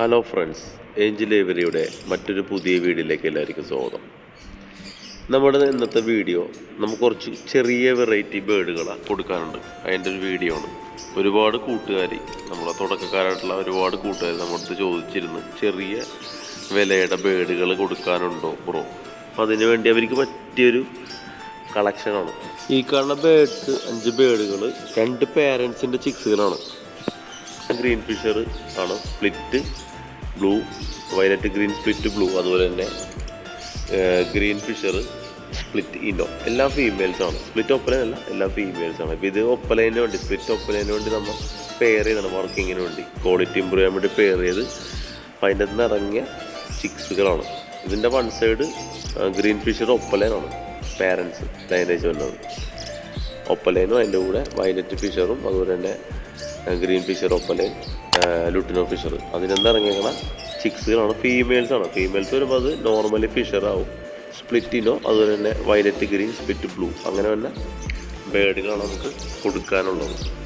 Hello friends Angel ഏവരിയുടെ മറ്റൊരു പുതിയ വീഡിയോയിലേക്ക് എല്ലാവർക്കും സ്വാഗതം. നമ്മുടെ ഇന്നത്തെ വീഡിയോ നമുക്ക് കുറച്ച് ചെറിയ വെറൈറ്റി ബേഡുകളാണ് കൊടുക്കാനുണ്ട്. അതിന്റെ ഒരു വീഡിയോ ആണ്. ഒരുപാട് കൂട്ടുകാർ നമ്മളെ തുടക്കക്കാരായിട്ടുള്ള ഒരുപാട് കൂട്ടുകാർ നമ്മുടെ അടുത്ത് ചോദിച്ചിരുന്നു ചെറിയ വിലയുടെ ബേഡുകൾ കൊടുക്കാനുണ്ടോ ബ്രോ അപ്പോൾ അതിന് വേണ്ടി അവർക്ക് പറ്റിയൊരു കളക്ഷനാണ് ഈ കാണുന്ന ബേഡ്സ് അഞ്ച് ബേഡുകൾ രണ്ട് പേരൻസിന്റെ ചിക്സുകളാണ് ഗ്രീൻ ഫിഷർ ആണ് split blue violet green split blue അതുപോലെ തന്നെ ഗ്രീൻ ഫിഷർ സ്പ്ലിറ്റ് ഇനോ എല്ലാം ഫീമെയിൽസ് ആണ്. സ്പ്ലിറ്റ് ഒപ്പലനല്ല എല്ലാം ആണ്. ഇപ്പോൾ ഇത് ഒപ്പലതിന് വേണ്ടി സ്പ്ലിറ്റ് ഒപ്പലതിന് വേണ്ടി നമ്മൾ പെയർ ചെയ്താണ് വർക്കിങ്ങിന് വേണ്ടി. ക്വാളിറ്റി ഇമ്പ്രൂവ് ചെയ്യാൻ വേണ്ടി പെയർ ചെയ്ത് അതിന്റെ നിന്ന് ഇറങ്ങിയ ചിക്സുകളാണ് ഇതിന്റെ വൺ സൈഡ് ഗ്രീൻ ഫിഷർ ഒപ്പലനാണ് പാരൻസ് ലൈനേജ് വന്നത് ഒപ്പലൈനും അതിന്റെ കൂടെ വയലറ്റ് ഫിഷറും അതുപോലെ തന്നെ green Fischer opaline lutino Fischer അതിനെന്താ ഇറങ്ങിയേക്കണ? ചിക്സുകളാണ് ഫീമെയിൽസ് ആണ് ഫീമെയിൽസ് വരുമ്പോൾ അത് നോർമലി ഫിഷർ ആവും. സ്പ്ലിറ്റിനോ അതുപോലെ തന്നെ വയലറ്റ് ഗ്രീൻ സ്പ്ലിറ്റ് ബ്ലൂ അങ്ങനെ തന്നെ ബേഡുകളാണ് നമുക്ക് കൊടുക്കാനുള്ളത്.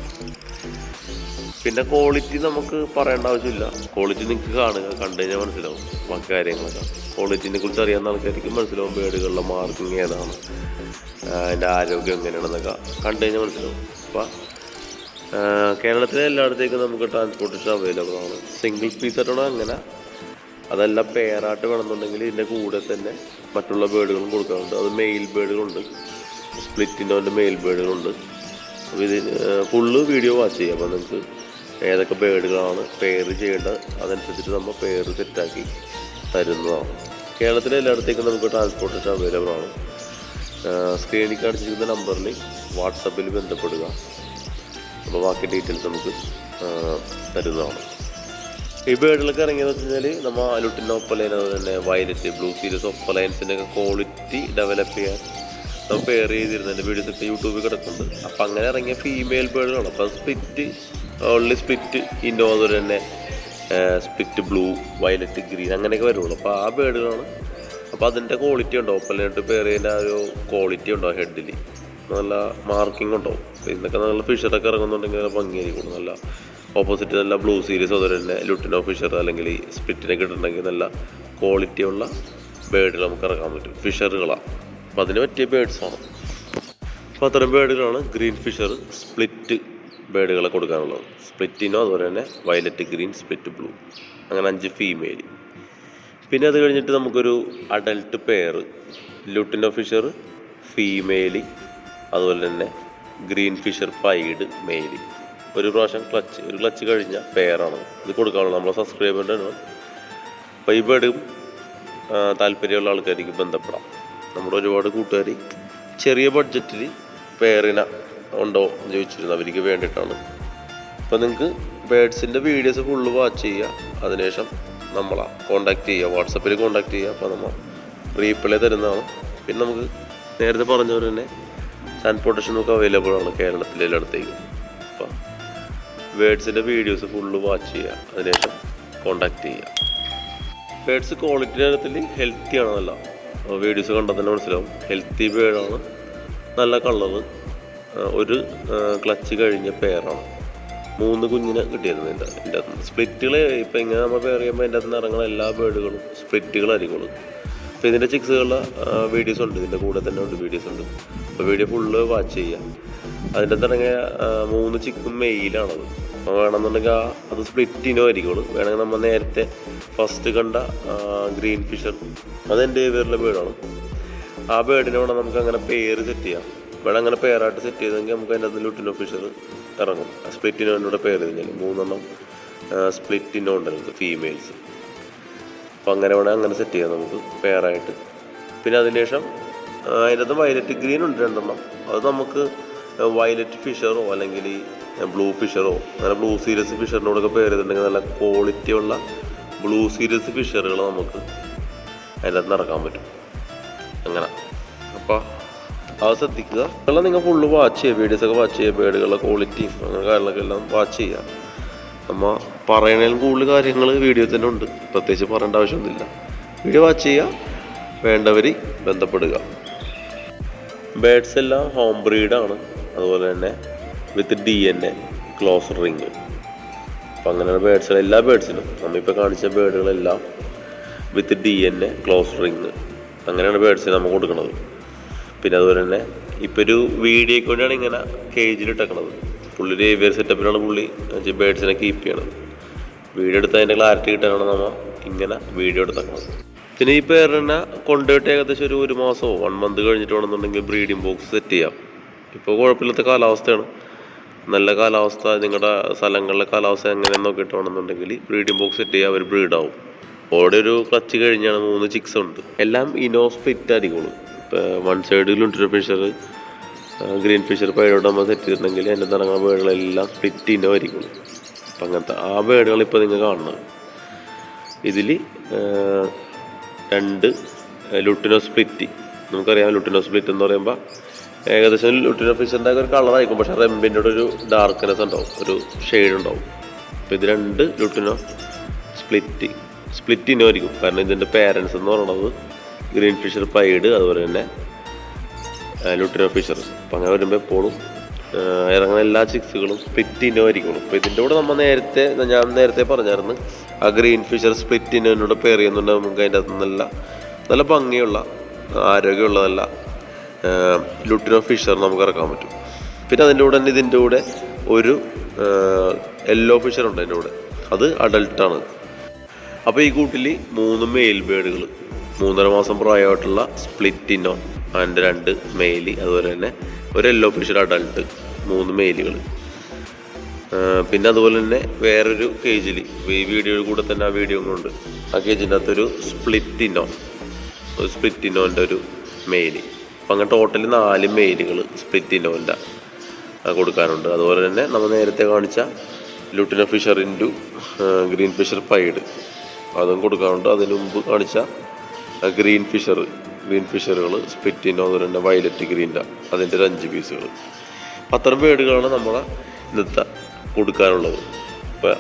പിന്നെ ക്വാളിറ്റി നമുക്ക് പറയേണ്ട ആവശ്യമില്ല. ക്വാളിറ്റി നിങ്ങൾക്ക് കാണുക കണ്ടു കഴിഞ്ഞാൽ മനസ്സിലാവും. ബാക്കി കാര്യങ്ങളൊക്കെ. ക്വാളിറ്റിനെ കുറിച്ച് അറിയാവുന്ന ആൾക്കാർക്ക് മനസ്സിലാവും ബേഡുകളുടെ മാർക്കിങ് ഏതാണ്. അതിന്റെ ആരോഗ്യം എങ്ങനെയാണെന്നൊക്കെ. കണ്ടു കഴിഞ്ഞാൽ മനസ്സിലാവും. അപ്പം കേരളത്തിലെ എല്ലായിടത്തേക്കും നമുക്ക് ട്രാൻസ്പോർട്ടേഷൻ അവൈലബിൾ ആണ്. സിംഗിൾ പീസ് ആയിട്ടോ അങ്ങനെ. അതല്ല പെയറായിട്ട് വേണമെന്നുണ്ടെങ്കിൽ ഇതിന്റെ കൂടെ തന്നെ മറ്റുള്ള ബേഡുകളും കൊടുക്കാറുണ്ട്. അത് മെയിൽ ബേഡുകളുണ്ട് സ്പ്ലിറ്റിന്റെ മെയിൽ ബേഡുകളുണ്ട് അപ്പോൾ ഇത് ഫുള്ള് വീഡിയോ വാച്ച് ചെയ്യാം. അപ്പോൾ നിങ്ങൾക്ക് ഏതൊക്കെ ബേഡുകളാണ് പെയർ ചെയ്യേണ്ടത് അതനുസരിച്ചിട്ട് നമ്മൾ പെയർ സെറ്റാക്കി തരുന്നതാണ്. കേരളത്തിലെ എല്ലായിടത്തേക്കും നമുക്ക് ട്രാൻസ്പോർട്ടേഷൻ അവൈലബിൾ ആണ്. സ്ക്രീനിൽ കാണിച്ചിരിക്കുന്ന നമ്പറിൽ വാട്സപ്പിൽ ബന്ധപ്പെടുക. അപ്പോൾ ബാക്കി ഡീറ്റെയിൽസ് നമുക്ക് തരുന്നതാണ്. ഈ ബേഡുകളൊക്കെ ഇറങ്ങിയെന്ന് വെച്ച് കഴിഞ്ഞാൽ നമ്മൾ അലുട്ടിൻ ഒപ്പലൈൻ അതുപോലെ തന്നെ വയലറ്റ് ബ്ലൂ സീരീസ് ഒപ്പലൈൻസിന്റെ ഒക്കെ ക്വാളിറ്റി ഡെവലപ്പ് ചെയ്യാൻ നമ്മൾ പെയർ ചെയ്തിരുന്നതിന്റെ വീഡിയോസ് ഒക്കെ യൂട്യൂബിൽ കിടക്കുന്നുണ്ട് അപ്പം അങ്ങനെ ഇറങ്ങിയ ഫീമെയിൽ ബേഡുകളാണ് അപ്പോൾ സ്പിറ്റ് ഓൺലി സ്പിറ്റ് ഇന്നോ അതുപോലെ തന്നെ സ്പിറ്റ് ബ്ലൂ വയലറ്റ് ഗ്രീൻ അങ്ങനെയൊക്കെ വരുള്ളൂ. അപ്പോൾ ആ ബേഡുകളാണ് അപ്പോൾ അതിന്റെ ക്വാളിറ്റി ഉണ്ടോ? ഒപ്പലൈനായിട്ട് പെയർ ചെയ്യുന്ന ആ ഒരു ക്വാളിറ്റി ഉണ്ടോ ഹെഡിൽ നല്ല മാർക്കിംഗ് ഉണ്ടാവും ഇന്നൊക്കെ നല്ല ഫിഷറൊക്കെ ഇറങ്ങുന്നുണ്ടെങ്കിൽ നല്ല ഭംഗിയായിരിക്കും. നല്ല ഓപ്പോസിറ്റ് നല്ല ബ്ലൂ സീരീസ് അതുപോലെ തന്നെ ലുട്ടിനോ ഫിഷർ അല്ലെങ്കിൽ സ്പിറ്റിനൊക്കെ ഇട്ടിട്ടുണ്ടെങ്കിൽ നല്ല ക്വാളിറ്റി ഉള്ള നമുക്ക് ഇറക്കാൻ പറ്റും. ഫിഷറുകളാണ് അപ്പോൾ അതിന് പറ്റിയ ബേഡ്സാണ് അപ്പോൾ അത്തരം ബേഡുകളാണ് ഗ്രീൻ ഫിഷർ സ്പ്ലിറ്റ് ബേഡുകളെ കൊടുക്കാനുള്ളത്. സ്പ്ലിറ്റിനോ അതുപോലെ തന്നെ വയലറ്റ് ഗ്രീൻ സ്പ്ലിറ്റ് ബ്ലൂ അങ്ങനെ അഞ്ച് ഫീമെയിൽ പിന്നെ അത് കഴിഞ്ഞിട്ട് നമുക്കൊരു adult pair lutino Fischer female അതുപോലെ തന്നെ ഗ്രീൻ ഫിഷർ പൈഡ് മെയിൻ ഒരു പ്രാവശ്യം ക്ലച്ച് ഒരു ക്ലച്ച് കഴിഞ്ഞ പെയറാണ്. ഇത് കൊടുക്കാനുള്ളത് നമ്മളെ സബ്സ്ക്രൈബറിന്റെ അപ്പോൾ ഈ താല്പര്യമുള്ള ആൾക്കാർക്ക് ബന്ധപ്പെടാം. നമ്മുടെ ഒരുപാട് കൂട്ടുകാർ ചെറിയ ബഡ്ജറ്റിൽ പെയറിന ഉണ്ടോ എന്ന് ചോദിച്ചിരുന്നു. അവർക്ക് വേണ്ടിയിട്ടാണ്. അപ്പോൾ നിങ്ങൾക്ക് ബേഡ്സിന്റെ വീഡിയോസ് ഫുള്ള് വാച്ച് ചെയ്യുക. അതിനുശേഷം നമ്മളെ കോണ്ടാക്ട് ചെയ്യുക. വാട്സപ്പിൽ കോണ്ടാക്ട് ചെയ്യുക. അപ്പോൾ നമ്മൾ റീപ്ലൈ തരുന്നതാണ്. പിന്നെ നമുക്ക് നേരത്തെ പറഞ്ഞ പോലെ തന്നെ ട്രാൻസ്പോർട്ടേഷൻ ഒക്കെ അവൈലബിൾ ആണ് കേരളത്തിലെ എല്ലായിടത്തേക്കും. അപ്പോൾ ബേഡ്സിന്റെ വീഡിയോസ് ഫുള്ള് വാച്ച് ചെയ്യുക. അതിനുശേഷം കോണ്ടാക്ട് ചെയ്യുക. ബേഡ്സ് ക്വാളിറ്റി കാര്യത്തിൽ ഹെൽത്തി ആണ് നല്ല വീഡിയോസ് കണ്ടാൽ തന്നെ മനസ്സിലാവും. ഹെൽത്തി ബേഡാണ് നല്ല കളറ് ഒരു ക്ലച്ച് കഴിഞ്ഞ പെയറാണ് മൂന്ന് കുഞ്ഞിനെ കിട്ടിയിരുന്നു എന്റെ എന്റെ സ്പ്ലിറ്റുകൾ ഇപ്പം ഇങ്ങനെ നമ്മൾ പെയർ ചെയ്യുമ്പോൾ എന്റെ അകത്ത് നിന്ന് ഇറങ്ങുന്ന എല്ലാ ബേഡുകളും സ്പ്ലിറ്റുകളായിരിക്കുള്ളൂ അപ്പോൾ ഇതിന്റെ ചിക്സുകളുടെ വീഡിയോസ് ഉണ്ട്. ഇതിന്റെ കൂടെ തന്നെ ഉണ്ട് വീഡിയോസ് ഉണ്ട്. അപ്പോൾ വീഡിയോ ഫുള്ള് വാച്ച് ചെയ്യുക അതിന്റെ തുടങ്ങിയ മൂന്ന് ചിക്കും മെയിലാണത് അപ്പോൾ വേണമെന്നുണ്ടെങ്കിൽ അത് സ്പ്ലിറ്റിനോ ആയിരിക്കുള്ളൂ വേണമെങ്കിൽ നമ്മൾ നേരത്തെ ഫസ്റ്റ് കണ്ട ഗ്രീൻ ഫിഷർ അതെന്റെ പേരിലെ ബേഡാണ് ആ ബേഡിനെ വേണം നമുക്ക് അങ്ങനെ പേര് സെറ്റ് ചെയ്യാം. വേണം അങ്ങനെ പേരായിട്ട് സെറ്റ് ചെയ്തെങ്കിൽ നമുക്ക് അതിന്റെ അകത്ത് ലുട്ടിനോ ഫിഷർ ഇറങ്ങും. സ്പ്ലിറ്റിനോ എന്നോട് പേര് കഴിഞ്ഞാൽ മൂന്നെണ്ണം സ്പ്ലിറ്റിനോ ഉണ്ടല്ലോ ഫീമെയിൽസ് അപ്പോൾ അങ്ങനെ വേണമെങ്കിൽ അങ്ങനെ സെറ്റ് ചെയ്യാം നമുക്ക് പെയറായിട്ട് പിന്നെ അതിന് ശേഷം അതിനകത്ത് വയലറ്റ് ഗ്രീൻ ഉണ്ട് രണ്ടെണ്ണം. അത് നമുക്ക് വയലറ്റ് ഫിഷറോ അല്ലെങ്കിൽ ബ്ലൂ ഫിഷറോ അങ്ങനെ ബ്ലൂ സീരിയസ് ഫിഷറിനോടൊക്കെ പേര് ചെയ്തിട്ടുണ്ടെങ്കിൽ നല്ല ക്വാളിറ്റി ഉള്ള ബ്ലൂ സീരിയസ് ഫിഷറുകൾ നമുക്ക് അതിനകത്ത് നടക്കാൻ പറ്റും. അങ്ങനെ. അപ്പോൾ അത് ശ്രദ്ധിക്കുക. നിങ്ങൾ ഫുള്ള് വാച്ച് ചെയ്യുക. വീഡിയോസൊക്കെ വാച്ച് ചെയ്യുക. ബേഡുകളുടെ ക്വാളിറ്റിയും അങ്ങനെ കാര്യങ്ങളൊക്കെ എല്ലാം വാച്ച് ചെയ്യുക. നമ്മ പറയണേലും കൂടുതൽ കാര്യങ്ങൾ വീഡിയോ തന്നെ ഉണ്ട്. പ്രത്യേകിച്ച് പറയേണ്ട ആവശ്യമൊന്നുമില്ല. വീഡിയോ വാച്ച് ചെയ്യുക. വേണ്ടവർ ബന്ധപ്പെടുക. ബേഡ്സ് എല്ലാം ഹോം ബ്രീഡാണ് അതുപോലെ തന്നെ with D N A close ring അപ്പം അങ്ങനെയാണ് ബേഡ്സുകൾ എല്ലാ ബേഡ്സിനും നമ്മിപ്പോൾ കാണിച്ച ബേഡുകളെല്ലാം with D N A close ring അങ്ങനെയാണ് ബേഡ്സിന് നമ്മൾ കൊടുക്കുന്നത് പിന്നെ അതുപോലെ തന്നെ ഇപ്പോൾ ഒരു വീഡിയോയ്ക്ക് വേണ്ടിയാണ് ഇങ്ങനെ കേജിൽ പുള്ളി ഒരു ഏവിയർ സെറ്റപ്പിലാണ് പുള്ളി ബേഡ്സിനെ കീപ്പ് ചെയ്യണത്. വീഡിയോ എടുത്ത് അതിന്റെ ക്ലാരിറ്റി കിട്ടാനാണ് നമ്മൾ ഇങ്ങനെ വീഡിയോ എടുത്തേക്കണത്. പിന്നെ ഈ പേരിനെ കൊണ്ടുപോയിട്ട് ഏകദേശം ഒരു ഒരു മാസമോ വൺ മന്ത് കഴിഞ്ഞിട്ട് വേണമെന്നുണ്ടെങ്കിൽ ബ്രീഡിംഗ് ബോക്സ് സെറ്റ് ചെയ്യാം. ഇപ്പോൾ കുഴപ്പമില്ലാത്ത കാലാവസ്ഥയാണ്. നല്ല കാലാവസ്ഥ നിങ്ങളുടെ സ്ഥലങ്ങളിലെ കാലാവസ്ഥ എങ്ങനെ നോക്കിയിട്ട് വേണമെന്നുണ്ടെങ്കിൽ ബ്രീഡിംഗ് ബോക്സ് സെറ്റ് ചെയ്യാം അവർ ബ്രീഡാവും ഓടെ ഒരു ക്ലച്ച് കഴിഞ്ഞാണ് മൂന്ന് ചിക്സ് ഉണ്ട്. എല്ലാം ഇനോസ്പിറ്റ് അടിക്കുള്ളൂ ഇപ്പോൾ വൺ സൈഡിലുണ്ട് ഫിഷർ ഗ്രീൻ ഫിഷർ പൈഡോട്ട് നമ്മൾ സെറ്റ് ചെയ്തിട്ടുണ്ടെങ്കിൽ എന്റെ തുടങ്ങുന്ന ബേഡുകളെല്ലാം സ്പ്ലിറ്റ് ഇനോ ആയിരിക്കുള്ളൂ അപ്പം അങ്ങനത്തെ ആ ബേഡുകൾ ഇപ്പോൾ നിങ്ങൾ കാണുന്നത്. ഇതിൽ രണ്ട് ലുട്ടിനോ സ്പ്ലിറ്റ്. നമുക്കറിയാം ലുട്ടിനോ സ്പ്ലിറ്റ് എന്ന് പറയുമ്പോൾ ഏകദേശം ലുട്ടിനോ ഫിഷറിന്റെ ഒരു കളറായിരിക്കും പക്ഷേ റെമ്പിന്റെ ഒരു ഡാർക്ക്നെസ് ഉണ്ടാവും ഒരു ഷെയ്ഡ് ഉണ്ടാവും. അപ്പോൾ ഇത് രണ്ട് ലുട്ടിനോ സ്പ്ലിറ്റ്. സ്പ്ലിറ്റ് ഇനോ ആയിരിക്കും കാരണം ഇതിന്റെ പേരൻസ് എന്ന് പറയുന്നത് ഗ്രീൻ ഫിഷർ പൈഡ് അതുപോലെ തന്നെ ലുട്ടിനോ ഓഫീസർ അപ്പം അങ്ങനെ വരുമ്പോൾ എപ്പോഴും ഇറങ്ങുന്ന എല്ലാ ചിക്സുകളും സ്പ്ലിറ്റ് ഇന്നോ അപ്പോൾ ഇതിന്റെ കൂടെ നമ്മൾ നേരത്തെ ഞാൻ നേരത്തെ പറഞ്ഞായിരുന്നു ആ ഗ്രീൻ ഫിഷർ സ്പ്ലിറ്റ് ഇനോനോട് പെയർ ചെയ്യുന്നുണ്ട് നമുക്ക് അതിന്റെ അകത്ത് നല്ല നല്ല ഭംഗിയുള്ള ആരോഗ്യമുള്ള നല്ല ലുട്ടിനോ ഫിഷർ നമുക്ക് ഇറക്കാൻ പറ്റും. പിന്നെ അതിന്റെ കൂടെ തന്നെ ഇതിന്റെ കൂടെ ഒരു യെല്ലോ ഫിഷർ ഉണ്ട് അതിന്റെ കൂടെ. അത് അഡൽട്ടാണ് അപ്പോൾ ഈ കൂട്ടിൽ മൂന്ന് മെയിൽ ബേഡുകൾ മൂന്നര മാസം പ്രായമായിട്ടുള്ള സ്പ്ലിറ്റിനോ അതിന്റെ രണ്ട് മെയിലി അതുപോലെ തന്നെ ഒരു യെല്ലോ ഫിഷർ അഡൾട്ട് മൂന്ന് മെയിലുകൾ പിന്നെ അതുപോലെ തന്നെ വേറൊരു കേജിൽ ഈ വീഡിയോയിൽ കൂടെ തന്നെ ആ വീഡിയോ കൊണ്ട് ആ കേജിന്റെ അകത്തൊരു സ്പ്ലിറ്റിനോ ഒരു സ്പ്ലിറ്റിനോന്റെ ഒരു മെയിൽ അപ്പം അങ്ങനെ ടോട്ടൽ നാല് മെയിലുകൾ സ്പ്ലിറ്റിനോന്റെ കൊടുക്കാനുണ്ട് അതുപോലെ തന്നെ നമ്മൾ നേരത്തെ കാണിച്ച lutino Fischer into green Fischer pied അതും കൊടുക്കാനുണ്ട് അതിനു മുമ്പ് കാണിച്ച ഗ്രീൻ ഫിഷർ ഗ്രീൻ ഫിഷറുകൾ സ്പിറ്റിന്റെ അതുപോലെ തന്നെ വയലറ്റ് ഗ്രീന്റെ അതിന്റെ ഒരു അഞ്ച് പീസുകൾ അത്തരം ബേഡുകളാണ് നമ്മളെ ഇന്നത്തെ കൊടുക്കാനുള്ളത്. ഇപ്പോൾ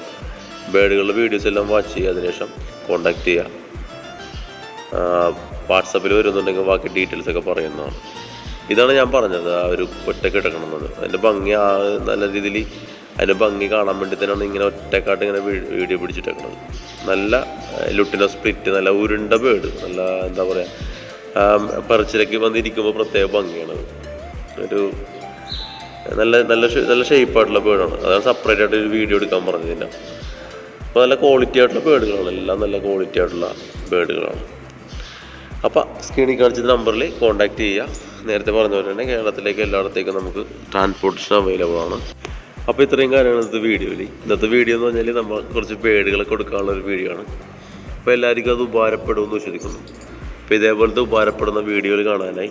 ബേഡുകളുടെ വീഡിയോസ് എല്ലാം വാച്ച് ചെയ്യുക അതിനുശേഷം കോണ്ടാക്ട് ചെയ്യുക. വാട്സപ്പിൽ വരുന്നുണ്ടെങ്കിൽ ബാക്കി ഡീറ്റെയിൽസ് ഒക്കെ പറയുന്നതാണ്. ഇതാണ് ഞാൻ പറഞ്ഞത് ആ ഒരു ഒറ്റയ്ക്ക് എടുക്കണമെന്നത് അതിന്റെ ഭംഗി ആ നല്ല രീതിയിൽ അതിന്റെ ഭംഗി കാണാൻ വേണ്ടി തന്നെയാണ് ഇങ്ങനെ ഒറ്റക്കാട്ട് ഇങ്ങനെ വീഡിയോ പിടിച്ചിട്ടേക്കുന്നത് നല്ല ലുട്ടിനോ സ്പ്ലിറ്റ് നല്ല ഉരുണ്ട ബേഡ് നല്ല എന്താ പറയുക പറച്ചിലേക്ക് വന്നിരിക്കുമ്പോൾ പ്രത്യേക ഭംഗിയാണ് ഒരു നല്ല നല്ല നല്ല ഷേപ്പായിട്ടുള്ള ബേഡാണ് അതാണ് സെപ്പറേറ്റ് ആയിട്ട് ഒരു വീഡിയോ എടുക്കാൻ പറഞ്ഞതിന്റെ അപ്പോൾ നല്ല ക്വാളിറ്റി ആയിട്ടുള്ള ബേഡുകളാണ് എല്ലാം നല്ല ക്വാളിറ്റി ആയിട്ടുള്ള ബേഡുകളാണ് അപ്പോൾ സ്ക്രീനിൽ കാണിച്ച നമ്പറിൽ കോൺടാക്റ്റ് ചെയ്യുക നേരത്തെ പറഞ്ഞ പോലെ തന്നെ കേരളത്തിലേക്ക് എല്ലായിടത്തേക്കും നമുക്ക് ട്രാൻസ്പോർട്ടേഷൻ അവൈലബിൾ ആണ്. അപ്പോൾ ഇത്രയും കാര്യമാണ് ഇന്നത്തെ വീഡിയോയിൽ ഇന്നത്തെ വീഡിയോ എന്ന് പറഞ്ഞാൽ നമ്മൾ കുറച്ച് ബേഡുകളൊക്കെ കൊടുക്കാനുള്ള ഒരു വീഡിയോ ആണ്. അപ്പോൾ എല്ലാവർക്കും അത് ഉപകാരപ്പെടുമെന്ന് വിശ്വസിക്കുന്നു. അപ്പോൾ ഇതേപോലത്തെ ഉപകാരപ്പെടുന്ന വീഡിയോകൾ കാണാനായി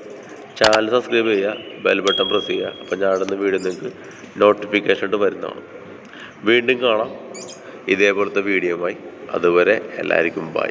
ചാനൽ സബ്സ്ക്രൈബ് ചെയ്യുക ബെൽ ബട്ടൺ പ്രസ് ചെയ്യുക. അപ്പോൾ ഞാൻ ഇടുന്ന വീഡിയോ നിങ്ങൾക്ക് നോട്ടിഫിക്കേഷൻ ഇട്ട് വരുന്നതാണ്. വീണ്ടും കാണാം. ഇതേപോലത്തെ വീഡിയോയുമായി അതുവരെ എല്ലാവർക്കും ബൈ